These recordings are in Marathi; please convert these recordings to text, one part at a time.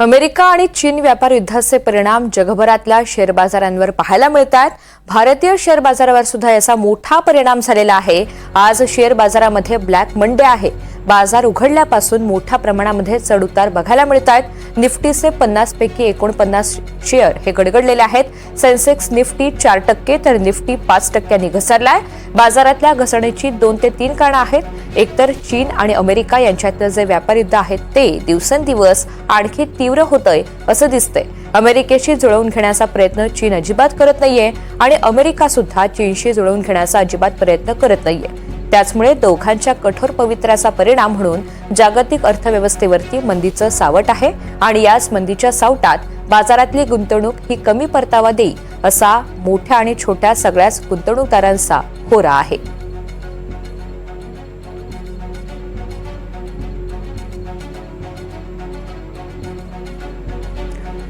अमेरिका आणि चीन व्यापार युद्धाचे परिणाम जगभरातल्या शेअर बाजारांवर पाहायला मिळत आहेत भारतीय शेअर बाजारावर सुद्धा याचा मोठा परिणाम झालेला आहे. आज शेअर बाजारामध्ये ब्लॅक मंडे आहे. बाजार उघडल्यापासून मोठ्या प्रमाणामध्ये चढउतार बघायला मिळत आहेत. निफ्टीचे पन्नास पैकी एकोणपन्नास शेअर हे गडगडलेले आहेत. सेन्सेक्स निफ्टी चार टक्के तर निफ्टी पाच टक्क्यांनी घसरलाय. बाजारातल्या घसरणीची दोन ते तीन कारणं आहेत. एकतर चीन आणि अमेरिका यांच्यातलं जे व्यापार युद्ध आहे ते दिवसेंदिवस आणखी तीव्र होतंय असं दिसतंय. अमेरिकेशी जुळवून घेण्याचा प्रयत्न चीन अजिबात करत नाहीये आणि अमेरिका सुद्धा चीनशी जुळवून घेण्याचा अजिबात प्रयत्न करत नाहीये. त्याचमुळे दोघांच्या कठोर पवित्र्याचा परिणाम म्हणून जागतिक अर्थव्यवस्थेवरती मंदीचं सावट आहे आणि याच मंदीच्या सावटात बाजारातली गुंतवणूक ही कमी परतावा देईल असा मोठ्या आणि छोट्या सगळ्याच गुंतवणूकदारांचा होरा आहे.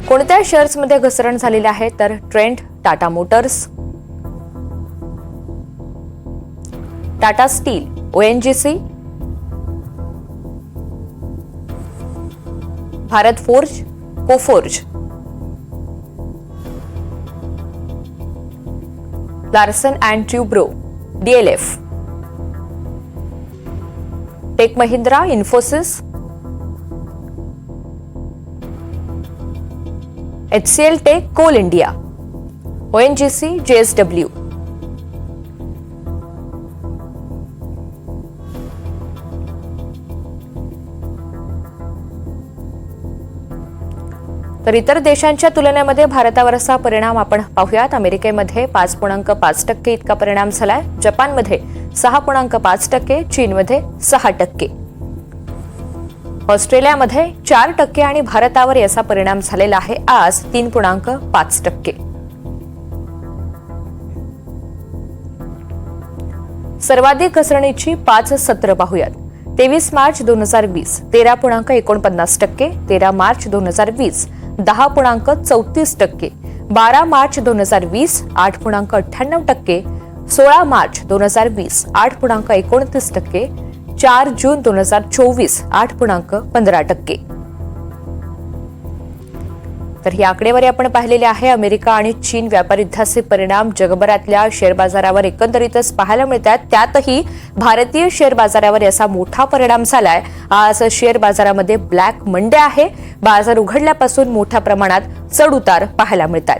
कोणत्या शेअर्समध्ये घसरण झालेली आहे? तर trend Tata motors. Tata steel ONGC Bharat forge Coforge. Larsen and Toubro DLF tech Mahindra Infosys. HCL tech coal India. ONGC JSW तर इतर देशांच्या तुलनेमध्ये भारतावर असा परिणाम आपण पाहूयात. अमेरिकेमध्ये पाच पूर्णांक पाच टक्के इतका परिणाम झालाय. जपानमध्ये सहा पूर्णांक पाच टक्के चीनमध्ये सहा टक्के. ऑस्ट्रेलियामध्ये चार टक्के आणि भारतावर याचा परिणाम झालेला आहे. आज तीन पूर्णांक पाच टक्के. सर्वाधिक घसरणीची पाच सत्र पाहूयात. तेवीस मार्च दोन हजार वीस तेरा पूर्णांक एकोणपन्नास टक्के तेरा मार्च दोन हजार वीस दहा पूर्णांक चौतीस टक्के बारा मार्च दोन हजार वीस आठ पूर्णांक अठ्ठ्याण्णव टक्के सोळा मार्च दोन हजार वीस आठ पूर्णांक एकोणतीस टक्के चार जून दोन हजार चोवीस आठ पूर्णांक पंधरा टक्के. तर ही आकडेवारी आपण पाहिलेली आहे. अमेरिका आणि चीन व्यापार युद्धाचे परिणाम जगभरातल्या शेअर बाजारावर एकंदरीतच पाहायला मिळतात. त्यातही भारतीय शेअर बाजारावर याचा मोठा परिणाम झालाय. आज शेअर बाजारामध्ये ब्लॅक मंडे आहे. बाजार उघडल्यापासून मोठ्या प्रमाणात चढ उतार पाहायला मिळतात.